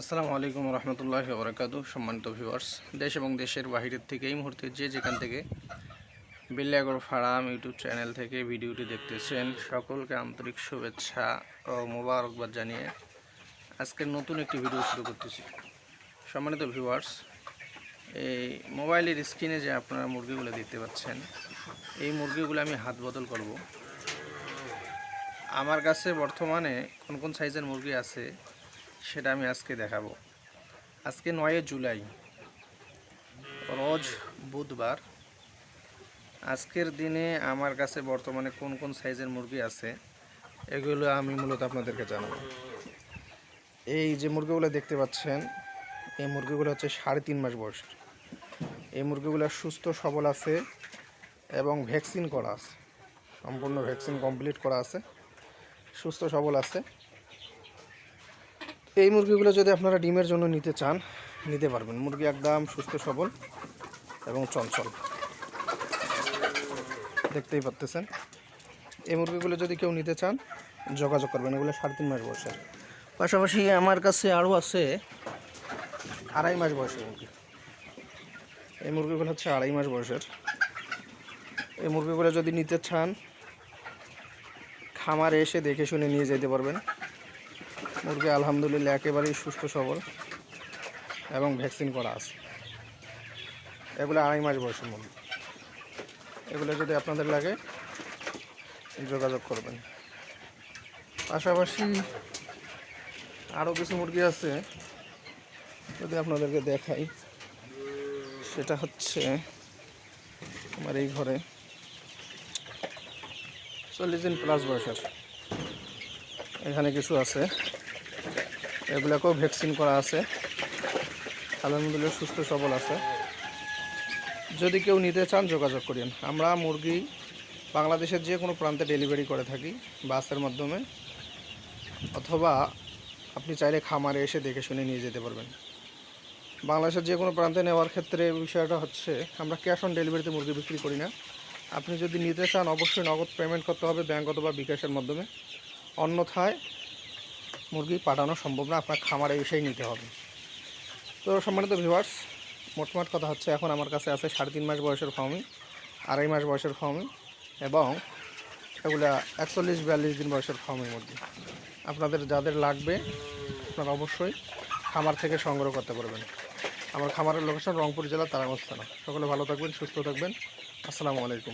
আসসালামু আলাইকুম রহমতুল্লাহ বরকাতু সম্মানিত ভিউয়ার্স দেশ এবং দেশের বাহিরের থেকে এই মুহূর্তে যে যেখান থেকে বিল্লাগর ফার্ম ইউটিউব চ্যানেল থেকে ভিডিওটি দেখতেছেন, সকলকে আন্তরিক শুভেচ্ছা ও মোবারকবাদ জানিয়ে আজকের নতুন একটি ভিডিও শুরু করতেছি। সম্মানিত ভিউয়ার্স এই মোবাইলের স্ক্রিনে যে আপনারা মুরগিগুলো দেখতে পাচ্ছেন, এই মুরগিগুলো আমি হাত বদল করব। আমার কাছে বর্তমানে কোন কোন সাইজের মুরগি আছে সেটা আমি আজকে দেখাবো। আজকে নয় জুলাই, রোজ বুধবার। আজকের দিনে আমার কাছে বর্তমানে কোন কোন সাইজের মুরগি আছে, এগুলো আমি মূলত আপনাদেরকে জানাব। এই যে মুরগিগুলো দেখতে পাচ্ছেন, এই মুরগিগুলো হচ্ছে সাড়ে তিন মাস বয়সের। এই মুরগিগুলো সুস্থ, সবল আছে এবং ভ্যাকসিন করা আছে। সম্পূর্ণ ভ্যাকসিন কমপ্লিট করা আছে। সুস্থ, সবল আছে। এই মুরগিগুলো যদি আপনারা ডিমের জন্য নিতে চান, নিতে পারবেন। মুরগি একদম সুস্থ, সবল এবং চঞ্চল। দেখতেই পারতেছেন? এই মুরগিগুলো যদি কেউ নিতে চান, যোগাযোগ করবেন। এগুলো সাড়ে তিন মাস বয়সের। পাশাপাশি আমার কাছে আরও আছে আড়াই মাস বয়সের মুরগি। এই মুরগিগুলো হচ্ছে আড়াই মাস বয়সের। এই মুরগিগুলো যদি নিতে চান, খামারে এসে দেখে শুনে নিয়ে যেতে পারবেন। মুরগি আলহামদুলিল্লাহ একেবারেই সুস্থ, সবল এবং ভ্যাকসিন করা আছে। এগুলো আড়াই মাস বয়সের মুরগি এগুলো যদি আপনাদের লাগে, যোগাযোগ করবেন। পাশাপাশি আরও কিছু মুরগি আছে, যদি আপনাদেরকে দেখাই, সেটা হচ্ছে আমার এই ঘরে চল্লিশ দিন প্লাস বয়সের এখানে কিছু আছে। এগুলোকেও ভ্যাকসিন করা আছে। আলহামদুলিল্লাহ সুস্থ সবল আছে। যদি কেউ নিতে চান, যোগাযোগ করেন আমরা মুরগি বাংলাদেশের যে কোনো প্রান্তে ডেলিভারি করে থাকি, বাসের মাধ্যমে। অথবা আপনি চাইলে খামারে এসে দেখে শুনে নিয়ে যেতে পারবেন। বাংলাদেশের যে কোনো প্রান্তে নেওয়ার ক্ষেত্রে বিষয়টা হচ্ছে, আমরা ক্যাশ অন ডেলিভারিতে মুরগি বিক্রি করি না। আপনি যদি নিতে চান, অবশ্যই নগদ পেমেন্ট করতে হবে ব্যাঙ্ক অথবা বিকাশের মাধ্যমে। অন্যথায় মুরগি পাঠানো সম্ভব না, আপনার খামারে এসেই নিতে হবে। তো সম্মানিত ভিউয়ার্স মোটমাট কথা হচ্ছে এখন আমার কাছে আছে সাড়ে তিন মাস বয়সের ফার্মি আড়াই মাস বয়সের ফার্মি এবং এগুলা একচল্লিশ বিয়াল্লিশ দিন বয়সের ফার্মি মুরগি। আপনাদের যাদের লাগবে, আপনারা অবশ্যই খামার থেকে সংগ্রহ করতে পারবেন। আমার খামারের লোকেশন রংপুর জেলা তারাগঞ্জ থানা সকলে ভালো থাকবেন, সুস্থ থাকবেন। আসসালামু আলাইকুম।